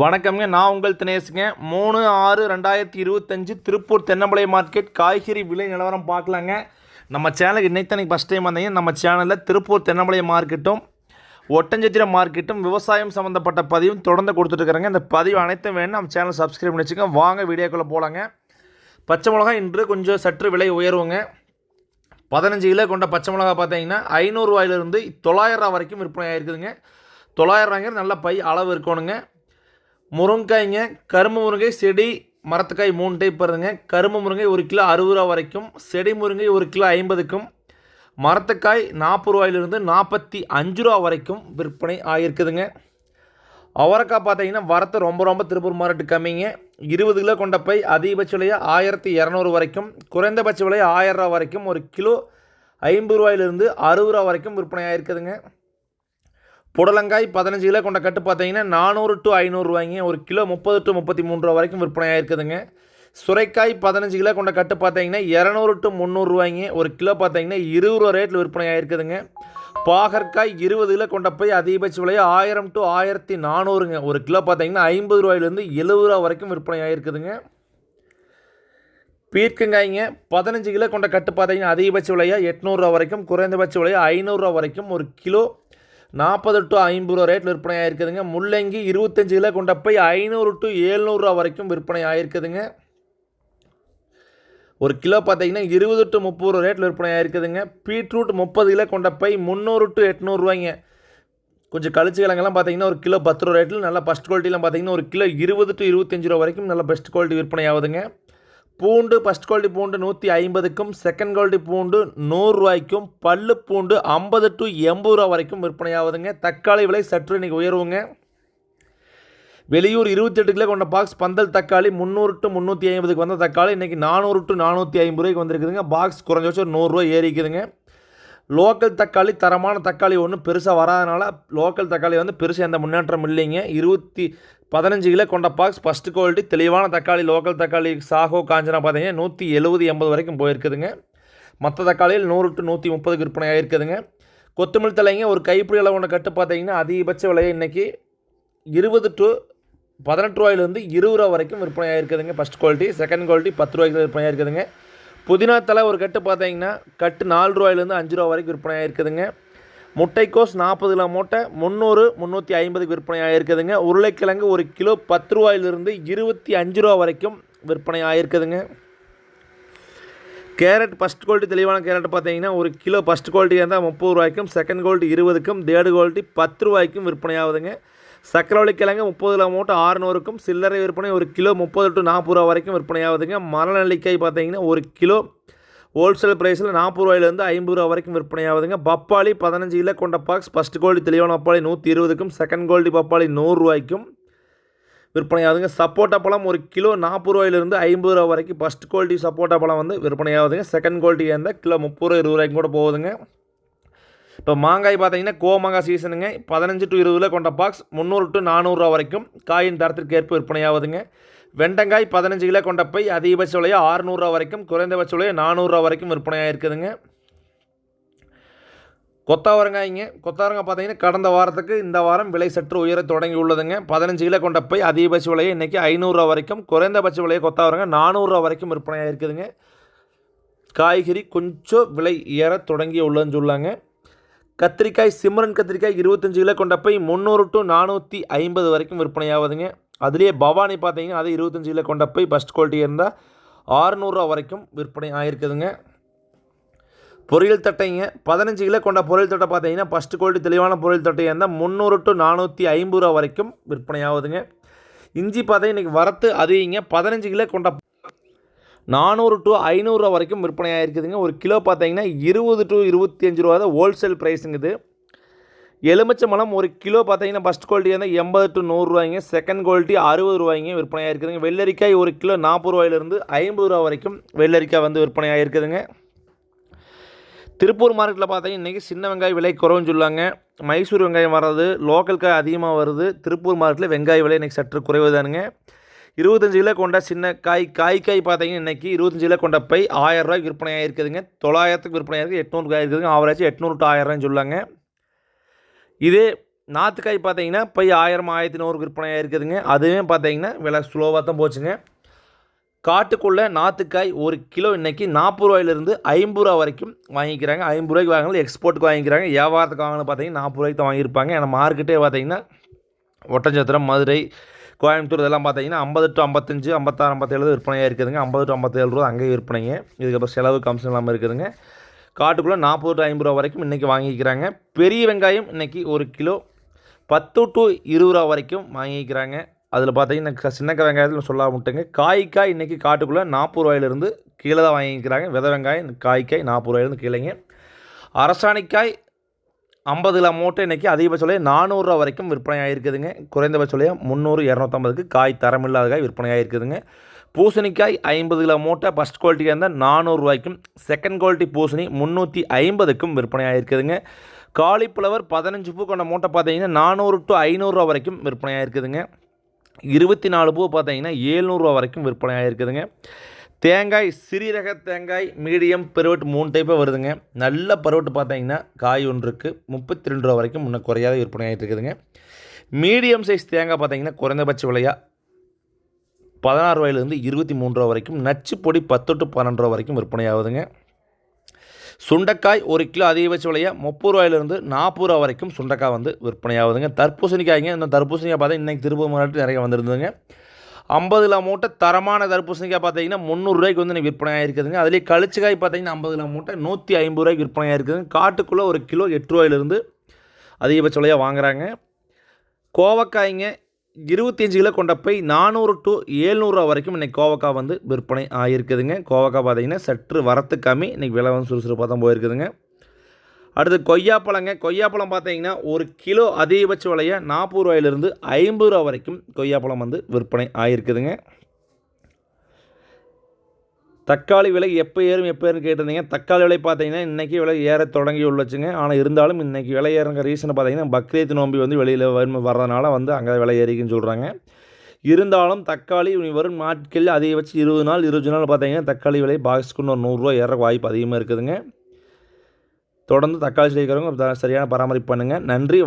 வணக்கம்ங்க. நான் உங்கள் தினேஷுங்க. மூணு ஆறு ரெண்டாயிரத்தி இருபத்தஞ்சு திருப்பூர் தென்னமலை மார்க்கெட் காய்கறி விலை நிலவரம் பார்க்கலாங்க. நம்ம சேனலுக்கு இன்னைக்கு ஃபஸ்ட் டைம் வந்தீங்க. நம்ம சேனலில் திருப்பூர் தென்னமலை மார்க்கெட்டும் ஒட்டஞ்சத்திர மார்க்கெட்டும் விவசாயம் சம்மந்தப்பட்ட பதிவும் தொடர்ந்து கொடுத்துட்ருக்குறேங்க. இந்த பதிவு அனைத்தும் வேணும் நம்ம சேனல் சப்ஸ்கிரைப் பண்ணி வச்சுக்கோங்க. வாங்க வீடியோக்குள்ளே போகலாங்க பச்சை மிளகா இன்று கொஞ்சம் சற்று விலை உயர்வுங்க. பதினஞ்சு கிலோ கொண்ட பச்சை மிளகா பார்த்தீங்கன்னா ஐநூறுரூவாயிலிருந்து தொள்ளாயிரம் ரூபா வரைக்கும் விற்பனை ஆகிருக்குதுங்க தொள்ளாயிரம் ரூபாய்ங்கிற நல்ல பை அளவு இருக்கணுங்க. முருங்கைக்காய்ங்க கரும்பு முருங்கை செடி மரத்துக்காய் மூணு டைப் வருதுங்க. கரும்பு முருங்கை ஒரு கிலோ அறுபது ரூபா வரைக்கும் செடி முருங்கை ஒரு கிலோ ஐம்பதுக்கும் மரத்துக்காய் நாற்பது ரூபாயிலிருந்து நாற்பத்தி அஞ்சு ரூபா வரைக்கும் விற்பனை ஆகியிருக்குதுங்க. அவரைக்காய் பார்த்தீங்கன்னா வரத்து ரொம்ப ரொம்ப திருப்பூர் மார்க்கெட்டு கம்மிங்க. இருபது கிலோ கொண்ட பை அதிகபட்ச விலையை ஆயிரத்தி இரநூறு வரைக்கும் குறைந்தபட்ச விலையை ஆயிரம் ரூபா வரைக்கும் ஒரு கிலோ ஐம்பது ரூபாயிலிருந்து அறுபது ரூபா வரைக்கும் விற்பனை ஆகிருக்குதுங்க புடலங்காய் பதினஞ்சு கிலோ கொண்ட கட்டு பார்த்தீங்கன்னா நானூறு டு ஐநூறுரூவாய்ங்க ஒரு கிலோ முப்பது டு முப்பத்தி மூணு ரூபா வரைக்கும் விற்பனை ஆயிருக்குதுங்க சுரைக்காய் பதினஞ்சு கிலோ கொண்ட கட்டு பார்த்தீங்கன்னா இரநூறு டு முந்நூறுரூவாய்ங்க ஒரு கிலோ பார்த்தீங்கன்னா இருபது ரூபா ரேட்டில் விற்பனை ஆயிருக்குதுங்க பாகற்காய் இருபது கிலோ கொண்ட போய் அதிகபட்ச விலையை ஆயிரம் டு ஆயிரத்தி நானூறுங்க. ஒரு கிலோ பார்த்தீங்கன்னா ஐம்பது ரூபாயிலேருந்து எழுபது ரூபா வரைக்கும் விற்பனை ஆயிருக்குதுங்க பீர்க்கங்காய்ங்க பதினஞ்சு கிலோ கொண்ட கட்டு பார்த்தீங்கன்னா அதிகபட்ச விலையாக எட்நூறுரூவா வரைக்கும் குறைந்தபட்ச விலையாக ஐநூறுரூவா வரைக்கும் ஒரு கிலோ நாற்பது டு ஐம்பது ரூபா ரேட்டில் விற்பனை ஆயிருக்குதுங்க முள்ளங்கி இருபத்தஞ்சு கிலோ கொண்ட போய் ஐநூறு டு ஏழ்நூறுரூவா வரைக்கும் விற்பனை ஆயிருக்குதுங்க ஒரு கிலோ பார்த்தீங்கன்னா இருபது டு முப்பது ரூபா ரேட்டில் விற்பனை ஆயிருக்குதுங்க பீட்ரூட் முப்பது கிலோ கொண்ட பை முந்நூறு டு எட்நூறுவாய்ங்க கொஞ்சம் கழிச்சு கிழங்கெல்லாம் பார்த்தீங்கன்னா ஒரு கிலோ பத்து ரூபா ரேட்டில் நல்லா ஃபஸ்ட் குவாலிட்டிலாம் பார்த்தீங்கன்னா ஒரு கிலோ இருபது டு இருபத்தஞ்சு ரூபா வரைக்கும் நல்ல பெஸ்ட் குவாலிட்டி விற்பனை ஆகுதுங்க பூண்டு ஃபஸ்ட் குவாலிட்டி பூண்டு நூற்றி ஐம்பதுக்கும் செகண்ட் குவாலிட்டி பூண்டு நூறுரூவாய்க்கும் பல்லு பூண்டு ஐம்பது டு எண்பது ரூபா வரைக்கும் விற்பனை ஆகுதுங்க தக்காளி விலை சற்று இன்றைக்கி உயர்வுங்க. வெளியூர் இருபத்தெட்டு கிலோ கொண்ட பாக்ஸ் பந்தல் தக்காளி முந்நூறு டு முந்நூற்றி ஐம்பதுக்கு வந்த தக்காளி இன்றைக்கி நானூறு டு நானூற்றி ஐம்பது ரூபாய்க்கு வந்திருக்குதுங்க. பாக்ஸ் குறைஞ்சபட்சம் ஒரு நூறுரூவா ஏறிக்குதுங்க. லோக்கல் தக்காளி தரமான தக்காளி ஒன்றும் பெருசாக வராதனால லோக்கல் தக்காளி வந்து பெருசாக எந்த முன்னேற்றம் இல்லைங்க. இருபத்தி பதினஞ்சு கிலோ கொண்ட பாக்ஸ் ஃபஸ்ட்டு குவாலிட்டி தெளிவான தக்காளி லோக்கல் தக்காளி சாகோ காஞ்சனா பார்த்தீங்கன்னா நூற்றி எழுபது எண்பது வரைக்கும் போயிருக்குதுங்க. மற்ற தக்காளியில் நூறு டு நூற்றி முப்பதுக்கு விற்பனை ஆகிருக்குதுங்க கொத்தமல்லி தலைங்க ஒரு கைப்பிடி அளவு ஒன்று கட்டு பார்த்தீங்கன்னா அதிகபட்ச விலையை இன்றைக்கி இருபது டு பதினெட்டு ரூபாயிலேருந்து இருபது ரூபா வரைக்கும் விற்பனை ஆகிருக்குதுங்க ஃபஸ்ட் குவாலிட்டி செகண்ட் குவாலிட்டி பத்து ரூபாய்க்கு விற்பனை ஆகிருக்குதுங்க புதினா தலை ஒரு கட்டு பார்த்தீங்கன்னா கட்டு நாலு ரூபாயிலேருந்து அஞ்சு ரூபா வரைக்கும் விற்பனை ஆகிருக்குதுங்க முட்டைக்கோஸ் நாற்பது கிலோ மூட்டை முந்நூறு முந்நூற்றி ஐம்பதுக்கு விற்பனை ஆகிருக்குதுங்க உருளைக்கிழங்கு ஒரு கிலோ பத்து ரூபாயிலிருந்து இருபத்தி அஞ்சு ரூபா வரைக்கும் விற்பனை ஆகிருக்குதுங்க கேரட் ஃபஸ்ட் குவாலிட்டி தெளிவான கேரட் பார்த்தீங்கன்னா ஒரு கிலோ ஃபஸ்ட் குவாலிட்டி இருந்தால் முப்பது ரூபாய்க்கும் செகண்ட் குவாலிட்டி இருபதுக்கும் தேர்டு குவாலிட்டி பத்து ரூபாய்க்கும் விற்பனை ஆகுதுங்க சக்கரவள்ளி கிழங்கு முப்பது கிலோ மூட்டை ஆறுநூறுக்கும் சில்லறை விற்பனை ஒரு கிலோ முப்பது டு நாற்பது ரூபா வரைக்கும் விற்பனை ஆகுதுங்க மரநெல்லிக்காய் பார்த்தீங்கன்னா ஒரு கிலோ ஹோல்சேல் ப்ரைஸில் நாற்பது ரூபாயிலேருந்து ஐம்பது ரூபா வரைக்கும் விற்பனை ஆகுதுங்க பப்பாளி பதினஞ்சு கிலோ கொண்ட பாக்ஸ் ஃபஸ்ட் கோல்டு தெளிவான பப்பாளி நூற்றி இருபதுக்கும் செகண்ட் கோல்டு பப்பாளி நூறுரூவாய்க்கும் விற்பனை ஆகுதுங்க சப்போட்டா பழம் ஒரு கிலோ நாற்பது ரூபாயிலிருந்து ஐம்பது ரூபா வரைக்கும் ஃபஸ்ட் குவாலிட்டி சப்போட்டா பழம் வந்து விற்பனை ஆகுதுங்க செகண்ட் குவாலிட்டி இருந்தால் கிலோ முப்பது ரூபா இருபது ரூபாய்க்கும் கூட போகுதுங்க. இப்போ மாங்காய் பார்த்தீங்கன்னா கோமாங்காய் சீசனுங்க பதினஞ்சு டு இருபதுல கொண்ட பாக்ஸ் முந்நூறு டு நானூறுரூவா வரைக்கும் காயின் தரத்திற்கு ஏற்ப விற்பனை ஆகுதுங்க வெண்டங்காய் பதினஞ்சு கிலோ கொண்ட பை அதிகபட்ச விலையை ஆறுநூறுவா வரைக்கும் குறைந்தபட்ச விலையை நானூறுரூவா வரைக்கும் விற்பனையாக இருக்குதுங்க கொத்தாவரங்காய்ங்க கொத்தாவரங்காய் பார்த்தீங்கன்னா கடந்த வாரத்துக்கு இந்த வாரம் விலை சற்று உயர தொடங்கி உள்ளதுங்க. பதினஞ்சு கிலோ கொண்ட பை அதிகபட்ச விலையை இன்றைக்கி ஐநூறுரூவா வரைக்கும் குறைந்தபட்ச விலையை கொத்தாவரங்காய் நானூறுரூவா வரைக்கும் விற்பனையாக இருக்குதுங்க காய்கறி கொஞ்சம் விலை ஏற தொடங்கி உள்ளதுன்னு சொல்லாங்க. கத்திரிக்காய் சிம்ரன் கத்திரிக்காய் இருபத்தஞ்சு கிலோ கொண்ட போய் முந்நூறு டு நானூற்றி ஐம்பது வரைக்கும் விற்பனை ஆகுதுங்க அதுலேயே பவானி பார்த்தீங்கன்னா அது இருபத்தஞ்சு கிலோ கொண்ட போய் ஃபஸ்ட் குவாலிட்டி இருந்தால் ஆறுநூறுவா வரைக்கும் விற்பனை ஆகிருக்குதுங்க பொரியல் தட்டைங்க பதினஞ்சு கிலோ கொண்ட பொரியல் தட்டை பார்த்தீங்கன்னா ஃபஸ்ட் குவாலிட்டி தெளிவான பொரியல் தட்டையாக இருந்தால் முந்நூறு டு நானூற்றி ஐம்பது ரூபா வரைக்கும் விற்பனை ஆகுதுங்க. இஞ்சி பார்த்தீங்கன்னா இன்றைக்கி வரத்து அதிகங்க பதினஞ்சு கிலோ கொண்ட நானூறு டு ஐநூறுரூவா வரைக்கும் விற்பனை ஆகிருக்குதுங்க ஒரு கிலோ பார்த்தீங்கன்னா இருபது டு இருபத்தி அஞ்சு ரூபா தான் ஹோல்சேல் ப்ரைஸுங்குது எலுமிச்சை மலம் ஒரு கிலோ பார்த்தீங்கன்னா ஃபஸ்ட் குவாலிட்டி வந்து எண்பது டு நூறுரூவாய்ங்க செகண்ட் குவாலிட்டி அறுபது ரூபாய்ங்க விற்பனை ஆகிருக்குதுங்க வெள்ளரிக்காய் ஒரு கிலோ நாற்பது ரூபாயிலிருந்து ஐம்பது ரூபா வரைக்கும் வெள்ளரிக்காய் வந்து விற்பனையாக இருக்குதுங்க. திருப்பூர் மார்க்கெட்டில் பார்த்தீங்கன்னா இன்றைக்கி சின்ன வெங்காய விலை குறைவுன்னு சொல்லுவாங்க மைசூர் வெங்காயம் வர்றது லோக்கல் காய் அதிகமாக வருது. திருப்பூர் மார்க்கெட்டில் வெங்காய விலை இன்றைக்கி சற்று குறைவு தானுங்க. இருபத்தஞ்சு கிலோ கொண்ட சின்ன காய் காய் காய் பார்த்தீங்கன்னா இன்றைக்கி இருபத்தஞ்சு கிலோ கொண்ட பை ஆயிரம் ரூபாய்க்கு விற்பனை இருக்குதுங்க. தொள்ளாயிரத்துக்கு விற்பனையாக இருக்குது எட்நூறு காய் இருக்குதுங்க. ஆவரேஜ் எட்நூறு டு ஆயிரம்னு சொல்லுவாங்க இதே நாற்றுக்காய் பார்த்தீங்கன்னா போய் ஆயிரம் ஆயிரத்தி நூறு விற்பனையாக இருக்குதுங்க. அதுவே பார்த்தீங்கன்னா விலை ஸ்லோவாக தான் போச்சுங்க. காட்டுக்குள்ளே நாற்றுக்காய் ஒரு கிலோ இன்றைக்கி நாற்பது ரூபாயிலிருந்து ஐம்பது ரூபா வரைக்கும் வாங்கிக்கிறாங்க. ஐம்பது ரூபாய்க்கு வாங்கினாலும் எக்ஸ்போர்ட்டுக்கு வாங்கிக்கிறாங்க. வியாபாரத்துக்கு வாங்கினது பார்த்தீங்கன்னா நாற்பது ரூபாய்க்கு தான் வாங்கியிருப்பாங்க. ஏன்னா மார்க்கெட்டே பார்த்தீங்கன்னா ஒட்டஞ்சத்திரம் மதுரை கோயம்புத்தூர் இதெல்லாம் பார்த்தீங்கன்னா ஐம்பது டு ஐம்பத்தஞ்சு ஐம்பத்தாறு ஐம்பத்தேழு விற்பனையாக இருக்குதுங்க. ஐம்பது டு ஐம்பத்தேழு ரூபா அங்கேயே விற்பனைங்க. இதுக்கப்புறம் செலவு கம்சன் இல்லாமல் இருக்குதுங்க. காட்டுக்குள்ளே நாற்பது டு ஐம்பது ரூபா வரைக்கும் இன்றைக்கி வாங்கிக்கிறாங்க. பெரிய வெங்காயம் இன்றைக்கி ஒரு கிலோ பத்து டு இருபது ரூபா வரைக்கும் வாங்கிக்கிறாங்க. அதில் பார்த்தீங்கன்னா சின்ன வெங்காயத்தில் சொல்ல முட்டுங்க காய்க்காய் இன்றைக்கி காட்டுக்குள்ளே நாற்பது ரூபாயிலிருந்து கீழே தான் வாங்கிக்கிறாங்க. வித வெங்காயம் காய்க்காய் நாற்பது ரூபாயிலிருந்து கீழேங்க. அரசாணிக்காய் ஐம்பது கிலோ மூட்டை இன்றைக்கி அதிகபட்ச விலையை நானூறுரூவா வரைக்கும் விற்பனை ஆகிருக்குதுங்க குறைந்தபட்ச விலையாக முந்நூறு இரநூத்தம்பதுக்கு காய் தரமில்லாத காய் விற்பனை ஆகிருக்குதுங்க பூசணிக்காய் ஐம்பது கிலோ மூட்டை ஃபஸ்ட் குவாலிட்டியாக இருந்தால் நானூறுரூவாய்க்கும் செகண்ட் குவாலிட்டி பூசணி முந்நூற்றி ஐம்பதுக்கும் விற்பனை ஆகிருக்குதுங்க காலிஃப்ளவர் பதினஞ்சு பூ கொண்ட மூட்டை பார்த்தீங்கன்னா நானூறு டு ஐநூறுரூவா வரைக்கும் விற்பனை ஆகிருக்குதுங்க இருபத்தி நாலு பூ பார்த்தீங்கன்னா ஏழ்நூறுரூவா வரைக்கும் விற்பனை ஆகிருக்குதுங்க தேங்காய் சிறீரக தேங்காய் மீடியம் பருவட்டு மூணு டைப்பாக வருதுங்க. நல்ல பருவட்டு பார்த்தீங்கன்னா காய் ஒன்றுக்கு முப்பத்தி ரெண்டு ரூபா வரைக்கும் முன்ன குறையாத விற்பனை ஆகிட்டு இருக்குதுங்க மீடியம் சைஸ் தேங்காய் பார்த்தீங்கன்னா குறைந்தபட்ச விலையாக பதினாறு ரூபாயிலிருந்து இருபத்தி மூணு ரூபா வரைக்கும் நச்சு பொடி பத்து டு பன்னெண்டு ரூபா வரைக்கும் விற்பனை ஆகுதுங்க சுண்டைக்காய் ஒரு கிலோ அதிகபட்ச விலையாக முப்பது ரூபாயிலிருந்து நாற்பது ரூபா வரைக்கும் சுண்டைக்காய் வந்து விற்பனை ஆகுதுங்க தர்பூசணிக்காய்ங்க இந்த தர்பூசணிக்காய் பார்த்தா இன்றைக்கி திருப்பூர் மாவட்டம் நிறைய வந்திருந்துங்க ஐம்பது கிலோ மூட்டை தரமான தர்பூசணிக்காய் பார்த்தீங்கன்னா முந்நூறுரூவாய்க்கு வந்து எனக்கு விற்பனை ஆகிருக்குதுங்க அதுலேயே கழிச்சுக்காய் பார்த்தீங்கன்னா ஐம்பது கிலோ மூட்டை நூற்றி ஐம்பது ரூபாய்க்கு விற்பனை ஆகிருக்குதுங்க காட்டுக்குள்ளே ஒரு கிலோ எட்டு ரூபாயிலிருந்து அதிகபட்ச விலையாக வாங்குறாங்க. கோவக்காய்ங்க இருபத்தஞ்சு கிலோ கொண்ட போய் நானூறு டு ஏழ்நூறுரூவா வரைக்கும் இன்றைக்கி கோவக்காய் வந்து விற்பனை ஆகிருக்குதுங்க கோவக்காய் பார்த்தீங்கன்னா சற்று வரத்து கம்மி. இன்றைக்கி விலை வந்து சுறுசுறுப்பாக தான் போயிருக்குதுங்க. அடுத்து கொய்யாப்பழங்க. கொய்யாப்பழம் பார்த்தீங்கன்னா ஒரு கிலோ அதிகபட்ச விலையை நாற்பது ரூபாயிலிருந்து ஐம்பது ரூபா வரைக்கும் கொய்யாப்பழம் வந்து விற்பனை ஆகிருக்குதுங்க தக்காளி விலை எப்போ ஏறும் எப்போ ஏறும் கேட்டிருந்தீங்க. தக்காளி விலை பார்த்தீங்கன்னா இன்றைக்கி விலை ஏற தொடங்கி உள்ளச்சுங்க ஆனால் இருந்தாலும் இன்றைக்கி விலை ஏறுங்க ரீசனை பார்த்தீங்கன்னா பக்ரீத் நோம்பி வந்து வெளியில் வரும் வர்றதுனால வந்து அங்கே விலை ஏறிக்குன்னு சொல்கிறாங்க இருந்தாலும் தக்காளி வரும் நாட்களில் அதிகபட்சம் இருபது நாள் இருபது நாள் பார்த்தீங்கன்னா தக்காளி விலை பாக்ஸ்க்குன்னு ஒரு நூறுரூவா ஏற வாய்ப்பு அதிகமாக இருக்குதுங்க. தொடர்ந்து தக்காளி செய்கிறவங்க சரியான பராமரிப்பு பண்ணுங்கள் நன்றி